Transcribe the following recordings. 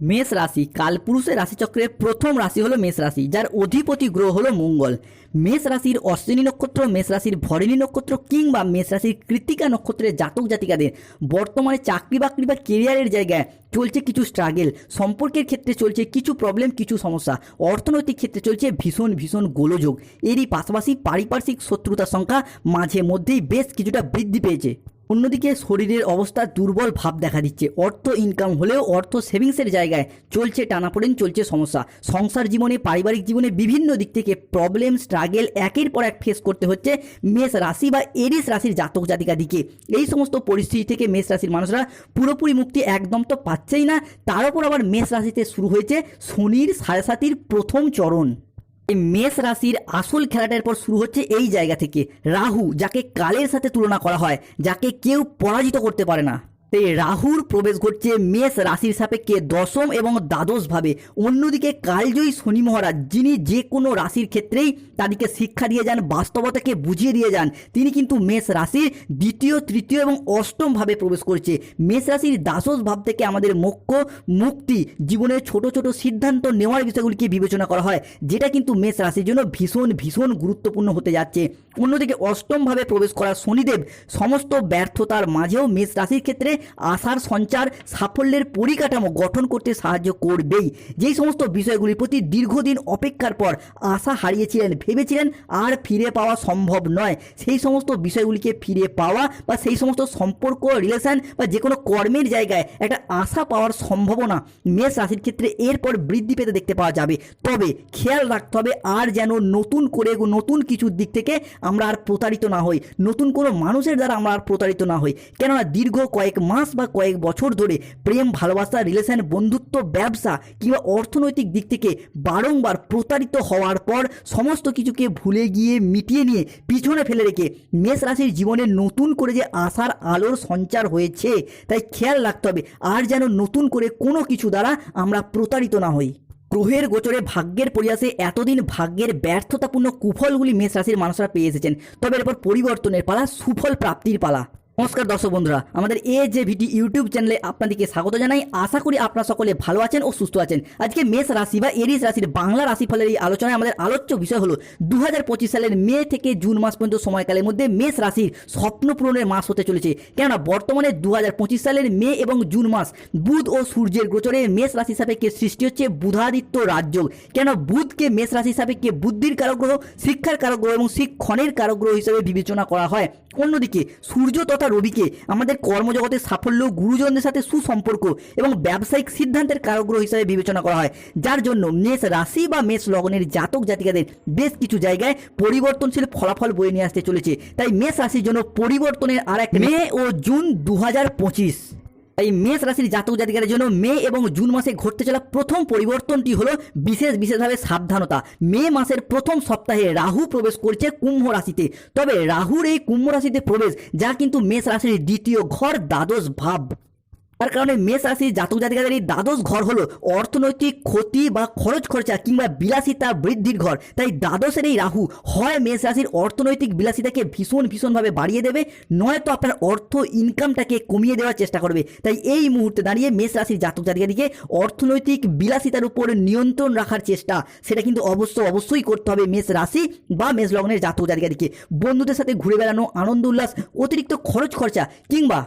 মেষ রাশি, কালপুরুষের রাশিচক্রের প্রথম রাশি হলো মেষ রাশি, যার অধিপতি গ্রহ হলো মঙ্গল। মেষ রাশির অশ্বিনী নক্ষত্র, মেষ রাশির ভরিণী নক্ষত্র কিংবা মেষ রাশির কৃতিকা নক্ষত্রের জাতক জাতিকাদের। বর্তমানে চাকরি বাকরি বা কেরিয়ারের জায়গায় চলছে কিছু স্ট্রাগেল সম্পর্কের ক্ষেত্রে চলছে কিছু প্রবলেম কিছু সমস্যা। অর্থনৈতিক ক্ষেত্রে চলছে ভীষণ ভীষণ গোলযোগ। এরই পাশাপাশি পারিপার্শ্বিক শত্রুতার সংখ্যা মাঝে মধ্যেই বেশ কিছুটা বৃদ্ধি পেয়েছে। অন্যদিকে শরীরের অবস্থা দুর্বল ভাব দেখা দিচ্ছে। অর্থ ইনকাম হলেও অর্থ সেভিংসের জায়গায় চলছে, টানাপোড়েন চলছে সমস্যা। সংসার জীবনে, পারিবারিক জীবনে বিভিন্ন দিক থেকে প্রবলেম স্ট্রাগেল একের পর এক ফেস করতে হচ্ছে মেষ রাশি বা এরিস রাশির জাতক জাতিকাদিকে। এই সমস্ত পরিস্থিতি থেকে মেষ রাশির মানুষরা পুরোপুরি মুক্তি একদম তো পাচ্ছেই না। তার উপর আবার মেষ রাশিতে শুরু হয়েছে শনির সাড়ে সাতির প্রথম চরণ। মেষ রাশির আসল খেলাটার পর শুরু হচ্ছে এই জায়গা থেকে। রাহু, যাকে কালের সাথে তুলনা করা হয়, যাকে কেউ পরাজিত করতে পারে না। এই রাহুর প্রবেশ ঘটছে মেষ রাশির সাপেক্ষে দশম এবং দ্বাদশ ভাবে অন্যদিকে কালজয়ী শনি মহারাজ, যিনি যে কোনো রাশির ক্ষেত্রেই তাদেরকে শিক্ষা দিয়ে যান, বাস্তবতাকে বুঝিয়ে দিয়ে যান, তিনি কিন্তু মেষ রাশির দ্বিতীয়, তৃতীয় এবং অষ্টম ভাবে প্রবেশ করছে। মেষ রাশির দ্বাদশ ভাব থেকে আমাদের মোক্ষ, মুক্তি জীবনের ছোট ছোট সিদ্ধান্ত নেওয়ার বিষয়গুলিকে বিবেচনা করা হয়, যেটা কিন্তু মেষ রাশির জন্য ভীষণ ভীষণ গুরুত্বপূর্ণ হতে যাচ্ছে। অন্যদিকে অষ্টমভাবে প্রবেশ করা শনিদেব, সমস্ত ব্যর্থতার মাঝেও মেষ রাশির ক্ষেত্রে আশার সঞ্চার, সাফল্যের পরিকাঠামো গঠন করতে সাহায্য করবেই। যেই সমস্ত বিষয়গুলির প্রতি দীর্ঘদিন অপেক্ষার পর আশা হারিয়েছিলেন, ভেবেছিলেন আর ফিরে পাওয়া সম্ভব নয়। সেই সমস্ত বিষয়গুলিকে ফিরে পাওয়া বা সেই সমস্ত সম্পর্ক রিলেশন বা যে কোনো কর্মের জায়গায় একটা আশা পাওয়ার সম্ভাবনা মেষ রাশির ক্ষেত্রে এরপর বৃদ্ধি পেতে দেখতে পাওয়া যাবে। তবে খেয়াল রাখতে হবে আর যেন নতুন করে নতুন কিছুর দিক থেকে আমরা আর প্রতারিত না হই। নতুন কোনো মানুষের দ্বারা আমরা আর প্রতারিত না হই। কেননা দীর্ঘ কয়েক মাস বা কয়েক বছর ধরে প্রেম, ভালোবাসা রিলেশন বন্ধুত্ব, ব্যবসা কিংবা অর্থনৈতিক দিক থেকে বারংবার প্রতারিত হওয়ার পর সমস্ত কিছুকে ভুলে গিয়ে মিটিয়ে নিয়ে পিছনে ফেলে রেখে মেষ রাশির জীবনে নতুন করে যে আশার আলোর সঞ্চার হয়েছে, তাই খেয়াল রাখতে হবে আর যেন নতুন করে কোনো কিছু দ্বারা আমরা প্রতারিত না হই। গ্রহের গোচরে ভাগ্যের পরিয়াসে এতদিন ভাগ্যের ব্যর্থতাপূর্ণ কুফলগুলি মেষ রাশির মানুষরা পেয়ে এসেছেন। তবে এরপর পরিবর্তনের পালা, সুফল প্রাপ্তির পালা। নমস্কার দর্শক বন্ধুরা, আমাদের এ যে ভিডি ইউটিউব চ্যানেলে আপনাদেরকে স্বাগত জানাই। আশা করি আপনারা সকলে ভালো আছেন ও সুস্থ আছেন। আজকে মেষ রাশি বা এরিস রাশির বাংলা রাশিফলের এই আলোচনায় আমাদের আলোচ্য বিষয় হলো দু হাজার পঁচিশ সালের মে থেকে জুন মাস পর্যন্ত সময়কালের মধ্যে মেষ রাশির স্বপ্ন পূরণের মাস হতে চলেছে। কেননা বর্তমানে দু হাজার পঁচিশ সালের মে এবং জুন মাস বুধ ও সূর্যের গোচরে মেষ রাশি সাপেক্ষে সৃষ্টি হচ্ছে বুধাদিত্য রাজ্য। কেন বুধকে মেষ রাশি সাপেক্ষে বুদ্ধির কারগ্রহ, শিক্ষার কারগ্রহ এবং শিক্ষণের কারগ্রহ হিসেবে বিবেচনা করা হয়। অন্যদিকে সূর্য তথা রবিকে আমাদের কর্মজগতের সাফল্য গুরুজনদের সাথে সুসম্পর্ক এবং ব্যবসায়িক সিদ্ধান্তের কারগ্রহ হিসাবে বিবেচনা করা হয়। যার জন্য মেষ রাশি বা মেষ লগ্নের জাতক জাতিকাদের বেশ কিছু জায়গায় পরিবর্তনশীল ফলাফল বয়ে নিয়ে আসতে চলেছে। তাই মেষ রাশির জন্য পরিবর্তনের আর এক মে ও জুন দু হাজার পঁচিশ। এই মেষ রাশির জাতক জাতিকারের জন্য মে এবং জুন মাসে ঘটতে চলা প্রথম পরিবর্তনটি হলো বিশেষ বিশেষভাবে সাবধানতা। মে মাসের প্রথম সপ্তাহে রাহু প্রবেশ করছে কুম্ভ রাশিতে। তবে রাহুর এই কুম্ভ রাশিতে প্রবেশ, যা কিন্তু মেষ রাশির দ্বিতীয় ঘর দ্বাদশ ভাব। তার কারণে মেষ রাশির জাতক জাতিকাদের এই দ্বাদশ ঘর হলো অর্থনৈতিক ক্ষতি বা খরচ খরচা কিংবা বিলাসিতা বৃদ্ধির ঘর। তাই দ্বাদশের এই রাহু হয় মেষ রাশির অর্থনৈতিক বিলাসিতাকে ভীষণ, ভীষণভাবে বাড়িয়ে দেবে। নয়তো আপনার অর্থ ইনকামটাকে কমিয়ে দেওয়ার চেষ্টা করবে। তাই এই মুহূর্তে দাঁড়িয়ে মেষ রাশির জাতক জাতিকাদিকে অর্থনৈতিক বিলাসিতার উপর নিয়ন্ত্রণ রাখার চেষ্টা, সেটা কিন্তু অবশ্য, অবশ্যই করতে হবে মেষ রাশি বা মেষ লগ্নের জাতক জাতিকাদিকে। বন্ধুদের সাথে ঘুরে বেড়ানো, আনন্দ উল্লাস, অতিরিক্ত খরচ খরচা কিংবা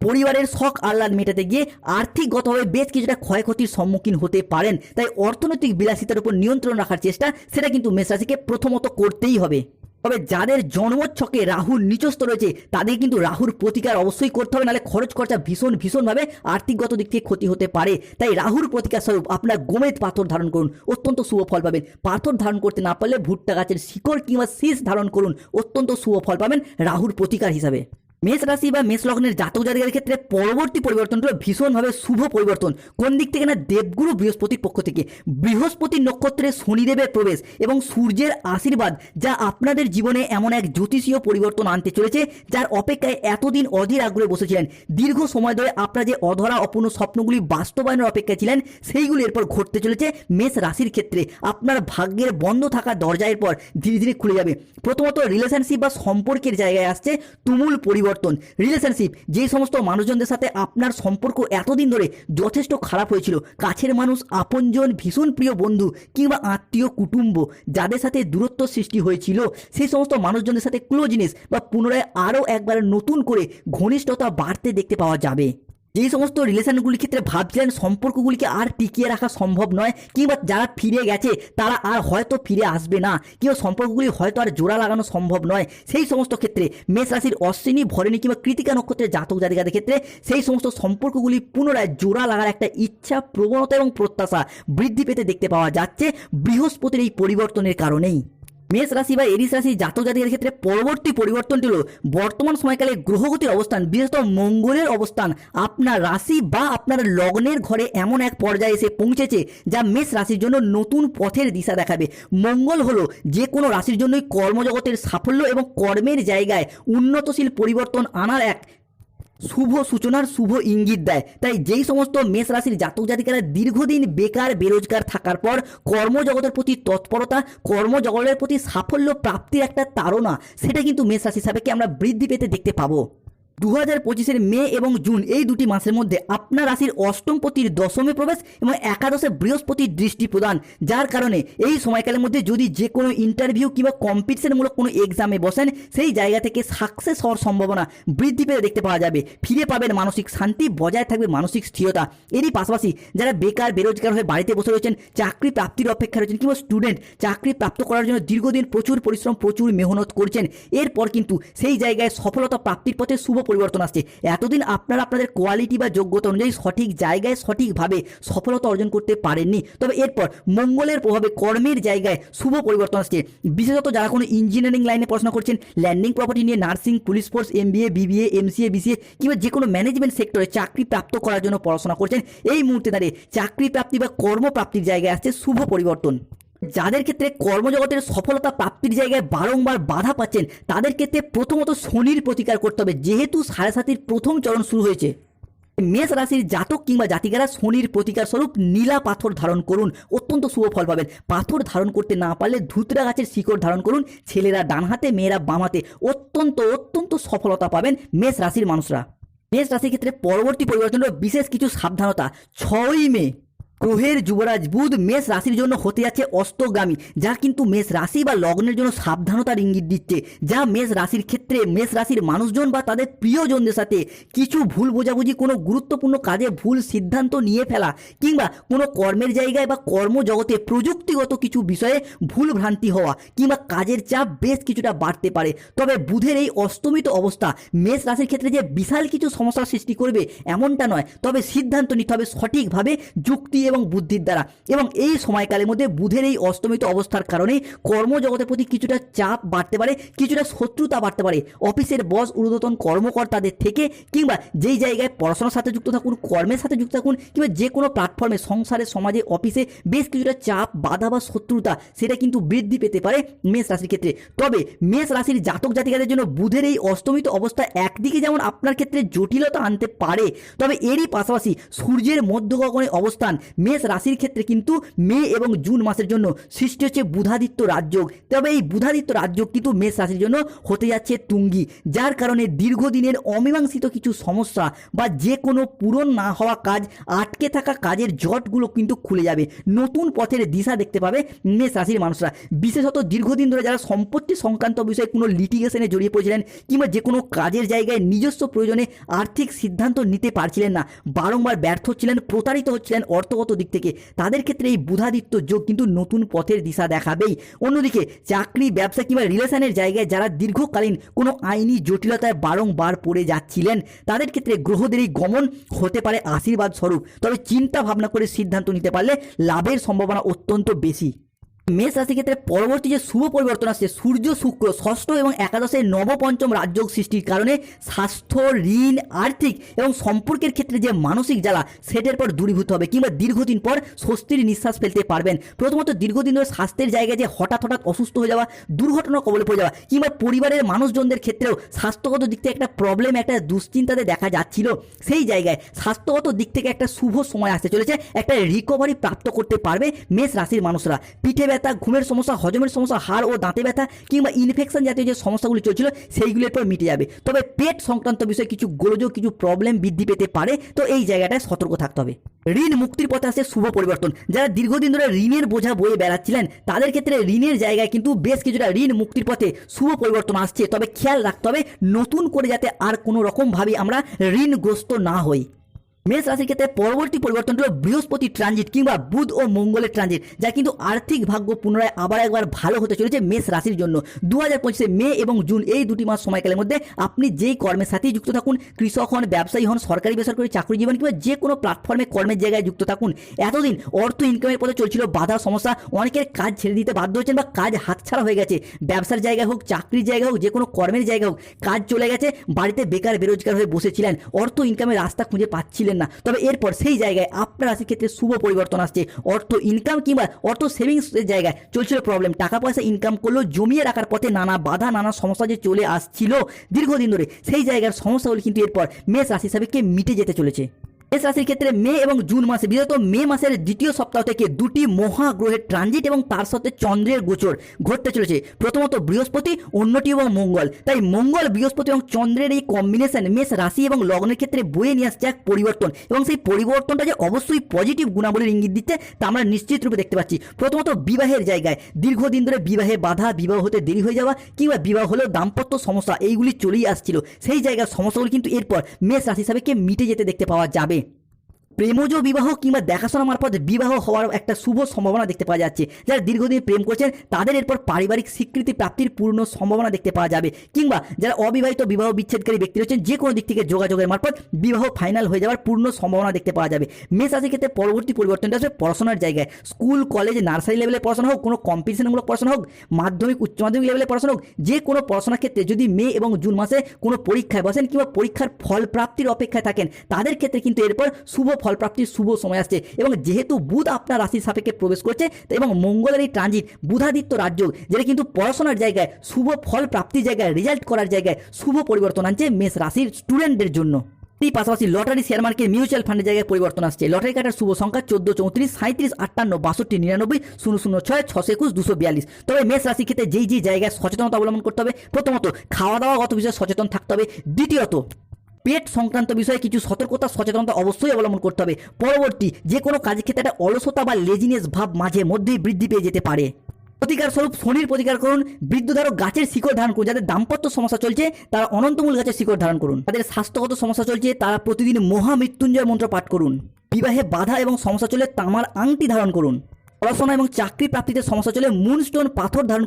পরিবারের শখ আহ্লাদ মেটাতে গিয়ে আর্থিকগতভাবে বেশ কিছুটা ক্ষয়ক্ষতির সম্মুখীন হতে পারেন। তাই অর্থনৈতিক বিলাসিতার উপর নিয়ন্ত্রণ রাখার চেষ্টা সেটা কিন্তু মেষ রাশিকে প্রথমত করতেই হবে। তবে যাদের জন্মছকে রাহুর নিচস্থ রয়েছে, তাদের কিন্তু রাহুর প্রতিকার অবশ্যই করতে হবে, নাহলে খরচ খরচা ভীষণ ভীষণভাবে আর্থিকগত দিক থেকে ক্ষতি হতে পারে। তাই রাহুর প্রতিকার স্বরূপ আপনার গোমেদ পাথর ধারণ করুন, অত্যন্ত শুভ ফল পাবেন। পাথর ধারণ করতে না পারলে ভুট্টা গাছের শিকড় কিংবা শীষ ধারণ করুন, অত্যন্ত শুভ ফল পাবেন রাহুর প্রতিকার হিসাবে। মেষ রাশি বা মেষ লগ্নের জাতক জাতিকার ক্ষেত্রে পরবর্তী পরিবর্তনটা ভীষণভাবে শুভ পরিবর্তন। কোন দিক থেকে না দেবগুরু বৃহস্পতির পক্ষ থেকে বৃহস্পতির নক্ষত্রে শনিদেবের প্রবেশ এবং সূর্যের আশীর্বাদ যা আপনাদের জীবনে এমন এক জ্যোতিষীয় পরিবর্তন আনতে চলেছে, যার অপেক্ষায় এতদিন অধীর আগ্রহে বসেছিলেন। দীর্ঘ সময় ধরে আপনারা যে অধরা অপূর্ণ স্বপ্নগুলি বাস্তবায়নের অপেক্ষায় ছিলেন, সেইগুলি এরপর ঘটতে চলেছে মেষ রাশির ক্ষেত্রে। আপনার ভাগ্যের বন্ধ থাকা দরজা এরপর ধীরে ধীরে খুলে যাবে। প্রথমত রিলেশনশিপ বা সম্পর্কের জায়গায় আসছে তুমুল পরিবর্তন। পরিবর্তন রিলেশনশিপ যে সমস্ত মানুষজনদের সাথে আপনার সম্পর্ক এতদিন ধরে যথেষ্ট খারাপ হয়েছিল, কাছের মানুষ, আপনজন, ভীষণ প্রিয় বন্ধু কিংবা আত্মীয়, কুটুম্ব, যাদের সাথে দূরত্ব সৃষ্টি হয়েছিল, সেই সমস্ত মানুষজনদের সাথে ক্লোজনেস বা পুনরায় আরও একবার নতুন করে ঘনিষ্ঠতা বাড়তে দেখতে পাওয়া যাবে। যেই সমস্ত রিলেশনগুলির ক্ষেত্রে ভাবছিলেন সম্পর্কগুলিকে আর টিকিয়ে রাখা সম্ভব নয়, কিংবা যারা ফিরে গেছে, তারা আর হয়তো ফিরে আসবে না, কিংবা সম্পর্কগুলি হয়তো আর জোড়া লাগানো সম্ভব নয়। সেই সমস্ত ক্ষেত্রে মেষ রাশির অশ্বিনী, ভরণী কিংবা কৃতিকা নক্ষত্রের জাতক জাতিকাদের ক্ষেত্রে সেই সমস্ত সম্পর্কগুলি পুনরায় জোড়া লাগার একটা ইচ্ছা, প্রবণতা এবং প্রত্যাশা বৃদ্ধি পেতে দেখতে পাওয়া যাচ্ছে বৃহস্পতির এই পরিবর্তনের কারণেই। মেষ রাশি বা এরিস রাশি জাতক জাতিকের ক্ষেত্রে পরবর্তী পরিবর্তনটি হলো বর্তমান সময়কালে গ্রহগতির অবস্থান, বিশেষত মঙ্গলের অবস্থান। আপনার রাশি বা আপনার লগ্নের ঘরে এমন এক পর্যায়ে এসে পৌঁছেছে যা মেষ রাশির জন্য নতুন পথের দিশা দেখাবে। মঙ্গল হলো যে কোনো রাশির জন্যই কর্মজগতের সাফল্য এবং কর্মের জায়গায় উন্নতশীল পরিবর্তন আনার এক শুভ সূচনার শুভ ইঙ্গিত দেয়। তাই যেই সমস্ত মেষ রাশির জাতক জাতিকারা দীর্ঘদিন বেকার, বেরোজগার থাকার পর কর্মজগতের প্রতি তৎপরতা, কর্মজগতের প্রতি সাফল্য প্রাপ্তির একটা তাড়না, সেটা কিন্তু মেষ রাশি সাপেক্ষে আমরা বৃদ্ধি পেতে দেখতে পাবো। দু হাজার পঁচিশের মে এবং জুন এই দুটি মাসের মধ্যে আপনার রাশির অষ্টম পতির দশমে প্রবেশ এবং একাদশে বৃহস্পতির দৃষ্টি প্রদান, যার কারণে এই সময়কালের মধ্যে যদি যে কোনো ইন্টারভিউ কিংবা কম্পিটিশনমূলক কোনো এক্সামে বসেন, সেই জায়গা থেকে সাকসেস হওয়ার সম্ভাবনা বৃদ্ধি পেতে দেখতে পাওয়া যাবে। ফিরে পাবেন মানসিক শান্তি, বজায় থাকবে মানসিক স্থিরতা। এরই পাশাপাশি যারা বেকার, বেরোজগার হয়ে বাড়িতে বসে রয়েছেন, চাকরি প্রাপ্তির অপেক্ষা রয়েছেন কিংবা স্টুডেন্ট চাকরি প্রাপ্ত করার জন্য দীর্ঘদিন প্রচুর পরিশ্রম, প্রচুর মেহনত করছেন, এরপর কিন্তু সেই জায়গায় সফলতা প্রাপ্তির পথে শুভ পরিবর্তন আসছে। এতদিন আপনারা আপনাদের কোয়ালিটি বা যোগ্যতা অনুযায়ী সঠিক জায়গায় সঠিকভাবে সফলতা অর্জন করতে পারেননি। তবে এরপর মঙ্গলের প্রভাবে কর্মের জায়গায় শুভ পরিবর্তন আসছে। বিশেষত যারা কোনো ইঞ্জিনিয়ারিং লাইনে পড়াশোনা করছেন ল্যান্ডিং প্রপার্টি নিয়ে nursing police force MBA BBA MCA BCA কিংবা যে কোনো ম্যানেজমেন্ট সেক্টরে চাকরি প্রাপ্ত করার জন্য পড়াশোনা করছেন, এই মুহূর্তে দাঁড়িয়ে চাকরি প্রাপ্তি বা কর্মপ্রাপ্তির জায়গায় আসছে শুভ পরিবর্তন। যাদের ক্ষেত্রে কর্মজগতের সফলতা প্রাপ্তির জায়গায় বারংবার বাধা পাচ্ছেন, তাদের ক্ষেত্রে প্রথমত শনির প্রতিকার করতে হবে। যেহেতু সাড়ে সাতির প্রথম চরণ শুরু হয়েছে, মেষ রাশির জাতক কিংবা জাতিকারা শনির প্রতিকার স্বরূপ নীলা পাথর ধারণ করুন, অত্যন্ত শুভ ফল পাবেন। পাথর ধারণ করতে না পারলে ধুতরা গাছের শিকড় ধারণ করুন, ছেলেরা ডান হাতে, মেয়েরা বাম হাতে। অত্যন্ত অত্যন্ত সফলতা পাবেন মেষ রাশির মানুষরা। মেষ রাশির ক্ষেত্রে পরবর্তী পরিবর্তন বিশেষ কিছু সাবধানতা। ছয়ই মে গ্রহের যুবরাজ বুধ মেষ রাশির জন্য হতে যাচ্ছে অস্তগামী যা কিন্তু মেষ রাশি বা লগ্নের জন্য সাবধানতার ইঙ্গিত দিচ্ছে, যা মেষ রাশির ক্ষেত্রে মেষ রাশির মানুষজন বা তাদের প্রিয়জনদের সাথে কিছু ভুল বোঝাবুঝি, কোনো গুরুত্বপূর্ণ কাজে ভুল সিদ্ধান্ত নিয়ে ফেলা কিংবা কোনো কর্মের জায়গায় বা কর্মজগতে প্রযুক্তিগত কিছু বিষয়ে ভুল ভ্রান্তি হওয়া কিংবা কাজের চাপ বেশ কিছুটা বাড়তে পারে। তবে বুধের এই অস্তমিত অবস্থা মেষ রাশির ক্ষেত্রে যে বিশাল কিছু সমস্যার সৃষ্টি করবে এমনটা নয়, তবে সিদ্ধান্ত নিতে হবে সঠিকভাবে যুক্তি এবং বুদ্ধির দ্বারা। এবং এই সময়কালের মধ্যে বুধের এই অস্তমিত অবস্থার কারণে কর্মজগতের প্রতি কিছুটা চাপ বাড়তে পারে, কিছুটা শত্রুতা বাড়তে পারে। অফিসের বস, ঊর্ধ্বতন কর্মকর্তাদের থেকে কিংবা যেই জায়গায় পড়াশোনার সাথে যুক্ত থাকুন, কর্মের সাথে যুক্ত থাকুন, কিংবা যে কোনো প্ল্যাটফর্মে সংসারে, সমাজে অফিসে বেশ কিছুটা চাপ, বাধা বা শত্রুতা সেটা কিন্তু বৃদ্ধি পেতে পারে মেষ রাশির ক্ষেত্রে। তবে মেষ রাশির জাতক জাতিকাদের জন্য বুধের এই অস্তমিত অবস্থা একদিকে যেমন আপনার ক্ষেত্রে জটিলতা আনতে পারে, তবে এরই পাশাপাশি সূর্যের মধ্যগগনে অবস্থান মেষ রাশির ক্ষেত্রে কিন্তু মে এবং জুন মাসের জন্য সৃষ্টি হচ্ছে বুধাদিত্য রাজযোগ। তবে এই বুধাদিত্য রাজযোগ কিন্তু মেষ রাশির জন্য হতে যাচ্ছে তুঙ্গি, যার কারণে দীর্ঘদিনের অমীমাংসিত কিছু সমস্যা বা যে কোনো পূরণ না হওয়া কাজ, আটকে থাকা কাজের জটগুলো কিন্তু খুলে যাবে। নতুন পথের দিশা দেখতে পাবে মেষ রাশির মানুষরা। বিশেষত দীর্ঘদিন ধরে যারা সম্পত্তি সংক্রান্ত বিষয়ে কোনো লিটিগেশনে জড়িয়ে পড়েছিলেন কিংবা যে কোনো কাজের জায়গায় নিজস্ব প্রয়োজনে আর্থিক সিদ্ধান্ত নিতে পারছিলেন না, বারংবার ব্যর্থ হচ্ছিলেন প্রতারিত হচ্ছিলেন অর্থগত দিক থেকে। তাদের ক্ষেত্রে এই বুধাদিত্য যোগ কিন্তু নতুন পথের দিশা দেখাবেই। অন্যদিকে, চাকরি, ব্যবসা কিংবা রিলেশনের জায়গায় যারা দীর্ঘকালীন কোনো আইনি জটিলতায় বারংবার পড়ে যাচ্ছিলেন, তাদের ক্ষেত্রে গ্রহদের এই গমন হতে পারে আশীর্বাদ স্বরূপ তবে চিন্তা ভাবনা করে সিদ্ধান্ত নিতে পারলে লাভের সম্ভাবনা অত্যন্ত বেশি। মেষ রাশি ক্ষেত্রে পরবর্তী যে শুভ পরিবর্তন আসছে, সূর্য, শুক্র, ষষ্ঠ এবং একাদশের নবপঞ্চম রাজযোগ সৃষ্টির কারণে স্বাস্থ্য, ঋণ, আর্থিক এবং সম্পর্কের ক্ষেত্রে যে মানসিক জ্বালা, সেটার পর দূরীভূত হবে কিংবা দীর্ঘদিন পর স্বস্তির নিঃশ্বাস ফেলতে পারবেন। প্রথমত দীর্ঘদিন ধরে স্বাস্থ্যের জায়গায় যে হঠাৎ হঠাৎ অসুস্থ হয়ে যাওয়া, দুর্ঘটনা কবলে পড়ে যাওয়া কিংবা পরিবারের মানুষজনদের ক্ষেত্রেও স্বাস্থ্যগত দিক থেকে একটা প্রবলেম একটা দুশ্চিন্তাতে দেখা যাচ্ছিল। সেই জায়গায় স্বাস্থ্যগত দিক থেকে একটা শুভ সময় আসতে চলেছে, একটা রিকভারি প্রাপ্ত করতে পারবে মেষ রাশির মানুষরা। পিঠে ব্যথা, ঘুমের সমস্যা, হজমের সমস্যা, হাড় ও দাঁতে ব্যথা কিংবা ইনফেকশন জাতীয় যে সমস্যাগুলি চলছিল, সেইগুলির পর মিটে যাবে। তবে পেট সংক্রান্ত বিষয়ে কিছু গোলযোগ, কিছু প্রবলেম বৃদ্ধি পেতে পারে, তো এই জায়গাটায় সতর্ক থাকতে হবে। ঋণ মুক্তির পথে আসে শুভ পরিবর্তন। যারা দীর্ঘদিন ধরে ঋণের বোঝা বয়ে বেড়াচ্ছিলেন, তাদের ক্ষেত্রে ঋণের জায়গায় কিন্তু বেশ কিছুটা ঋণ মুক্তির পথে শুভ পরিবর্তন আসছে। তবে খেয়াল রাখতে হবে, নতুন করে যাতে আর কোনো রকমভাবে আমরা ঋণগ্রস্ত না হই। মেষ রাশির ক্ষেত্রে পরবর্তী পরিবর্তনটি হল বৃহস্পতি ট্রানজিট কিংবা বুধ ও মঙ্গলের ট্রানজিট যা কিন্তু আর্থিক ভাগ্য পুনরায় আবার একবার ভালো হতে চলেছে মেষ রাশির জন্য। দু হাজার পঁচিশে মে এবং জুন এই দুটি মাস সময়কালের মধ্যে আপনি যেই কর্মের সাথেই যুক্ত থাকুন, কৃষক হন, ব্যবসায়ী হন, সরকারি বেসরকারি চাকরি জীবন কিংবা যে কোনো প্ল্যাটফর্মে কর্মের জায়গায় যুক্ত থাকুন। এতদিন অর্থ ইনকামের পথে চলছিল, বাধা, সমস্যা, অনেকের কাজ ছেড়ে দিতে বাধ্য হচ্ছেন বা কাজ হাতছাড়া হয়ে গেছে। ব্যবসার জায়গায় হোক, চাকরির জায়গায় হোক, যে কোনো কর্মের জায়গায় হোক, কাজ চলে গেছে, বাড়িতে বেকার, বেরোজগার হয়ে বসেছিলেন। অর্থ ইনকামের রাস্তা খুঁজে পাচ্ছিলেন না। তবে এরপর সেই জায়গায় আপনার রাশির ক্ষেত্রে শুভ পরিবর্তন আসছে। অর্থ ইনকাম কিংবা অর্থ সেভিংসের জায়গায় চলছিল প্রবলেম টাকা পয়সা ইনকাম করলেও জমিয়ে রাখার পথে নানা বাধা, নানা সমস্যা যে চলে আসছিল দীর্ঘদিন ধরে, সেই জায়গার সমস্যাগুলি কিন্তু এরপর মেষ রাশি কে মিটে যেতে চলেছে। মেষ রাশির ক্ষেত্রে মে এবং জুন মাসে, বিশেষত মে মাসের দ্বিতীয় সপ্তাহ থেকে দুটি মহাগ্রহের ট্রানজিট এবং তার সাথে চন্দ্রের গোচর ঘটতে চলেছে। প্রথমত বৃহস্পতি, অন্যটি এবং মঙ্গল। তাই মঙ্গল, বৃহস্পতি এবং চন্দ্রের এই কম্বিনেশন মেষ রাশি এবং লগ্নের ক্ষেত্রে বয়ে নিয়ে আসছে এক পরিবর্তন এবং সেই পরিবর্তনটা যে অবশ্যই পজিটিভ গুণাবলীর ইঙ্গিত দিচ্ছে, তা আমরা নিশ্চিত রূপে দেখতে পাচ্ছি। প্রথমত বিবাহের জায়গায়, দীর্ঘদিন ধরে বিবাহে বাধা, বিবাহ হতে দেরি হয়ে যাওয়া কিংবা বিবাহ হলেও দাম্পত্য সমস্যা, এইগুলি চলেই আসছিল। সেই জায়গার সমস্যাগুলি কিন্তু এরপর মেষ রাশি হিসাবে মিটে যেতে দেখতে পাওয়া যাবে। প্রেমজ বিবাহ কিংবা দেখাশোনা মারফত বিবাহ হওয়ার একটা শুভ সম্ভাবনা দেখতে পাওয়া যাচ্ছে। যারা দীর্ঘদিন প্রেম করছেন, তাদের এরপর পারিবারিক স্বীকৃতি প্রাপ্তির পূর্ণ সম্ভাবনা দেখতে পাওয়া যাবে। কিংবা যারা অবিবাহিত বিবাহ বিচ্ছেদকারী ব্যক্তি রয়েছেন, যে কোনো দিক থেকে যোগাযোগের মারফত বিবাহ ফাইনাল হয়ে যাওয়ার পূর্ণ সম্ভাবনা দেখতে পাওয়া যাবে। মেষ রাশির ক্ষেত্রে পরবর্তী পরিবর্তনটা আসবে পড়াশোনার জায়গায়। স্কুল, কলেজ, নার্সারি লেভেলে পড়াশোনা হোক, কোনো কম্পিটিশনমূলক পড়াশোনা হোক, মাধ্যমিক, উচ্চ মাধ্যমিক লেভেলে পড়াশোনা হোক, যে কোনো পড়াশোনার ক্ষেত্রে যদি মে এবং জুন মাসে কোনো পরীক্ষায় বসেন কিংবা পরীক্ষার ফল প্রাপ্তির অপেক্ষায় থাকেন, তাদের ক্ষেত্রে কিন্তু এরপর শুভ ফল প্রাপ্তির শুভ সময় আসছে এবং যেহেতু বুধ আপনার রাশির সাপেক্ষে প্রবেশ করছে এবং মঙ্গলের এই ট্রানজিট বুধাদিত্য রাজ্য যেটা কিন্তু পড়াশোনার জায়গায়, শুভ ফল প্রাপ্তির জায়গায় রেজাল্ট করার জায়গায় শুভ পরিবর্তন আনছে মেষ রাশির স্টুডেন্টদের জন্য। এই পাশাপাশি লটারি শেয়ার মার্কেট মিউচুয়াল ফান্ডের জায়গায় পরিবর্তন আসছে। লটারি কাটার শুভ সংখ্যা চোদ্দ চৌত্রিশ সাঁত্রিশ আটান্ন, বাষট্টি, নিরানব্বই, শূন্য শূন্য, ছয়, ছশো একুশ, দুশো বিয়াল্লিশ। তবে মেষ রাশি ক্ষেত্রে যেই যেই জায়গায় সচেতনতা অবলম্বন করতে হবে, প্রথমত খাওয়া দাওয়াগত বিষয়ে সচেতন থাকতে হবে, দ্বিতীয়ত পেট সংক্রান্ত বিষয়ে কিছু সতর্কতা, সচেতনতা অবশ্যই অবলম্বন করতে হবে। পরবর্তী, যে কোনো কাজের ক্ষেত্রে একটা অলসতা বা লেজিনেস ভাব মাঝে মধ্যেই বৃদ্ধি পেয়ে যেতে পারে। প্রতিকার স্বরূপ শনির প্রতিকার করুন বৃদ্ধধারক গাছের শিকড় ধারণ করুন, যাদের দাম্পত্য সমস্যা চলছে, তারা অনন্তমূল গাছের শিকড় ধারণ করুন। তাদের স্বাস্থ্যগত সমস্যা চলছে, তারা প্রতিদিন মহামৃত্যুঞ্জয় মন্ত্র পাঠ করুন। বিবাহে বাধা এবং সমস্যা চলে, তামার আংটি ধারণ করুন। পড়াশোনা এবং চাকরি প্রাপ্তিতে সমস্যা চলে মুনস্টোন পাথর ধারণ